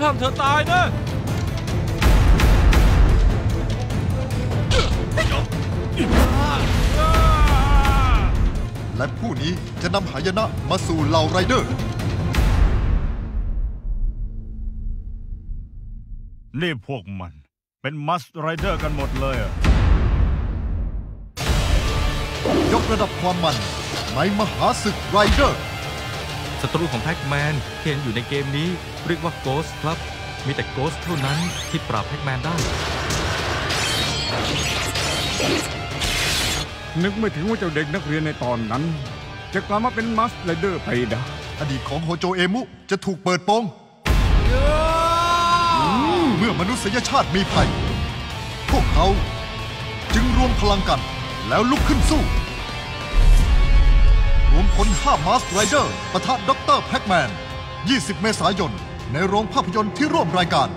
ทั่งเธอตายนะและผู้นี้จะนำหายนะมาสู่เหล่าไรเดอร์ นี่พวกมัน เป็นมัสไรเดอร์กันหมดเลยอะยกระดับความมันในมหาศึกไรเดอร์ ศัตรูของแพ็กแมนที่เห็นอยู่ในเกมนี้เรียกว่าโกสครับ มีแต่โกสเท่านั้นที่ปราบแพ็กแมนได้ นึกไม่ถึงว่าเจ้าเด็กนักเรียนในตอนนั้น จะกลับมาเป็นมัสไรเดอร์ไปได้อดีตของโฮโจเอมุจะถูกเปิดโปงเมื่อมนุษยชาติมีภัย พวกเขาจึงรวมพลังกันแล้วลุกขึ้นสู้ รวมพล5มาสไรเดอร์ปะทะด็อกเตอร์แพ็กแมน 20 เมษายน ในโรงภาพยนตร์ที่ร่วมรายการ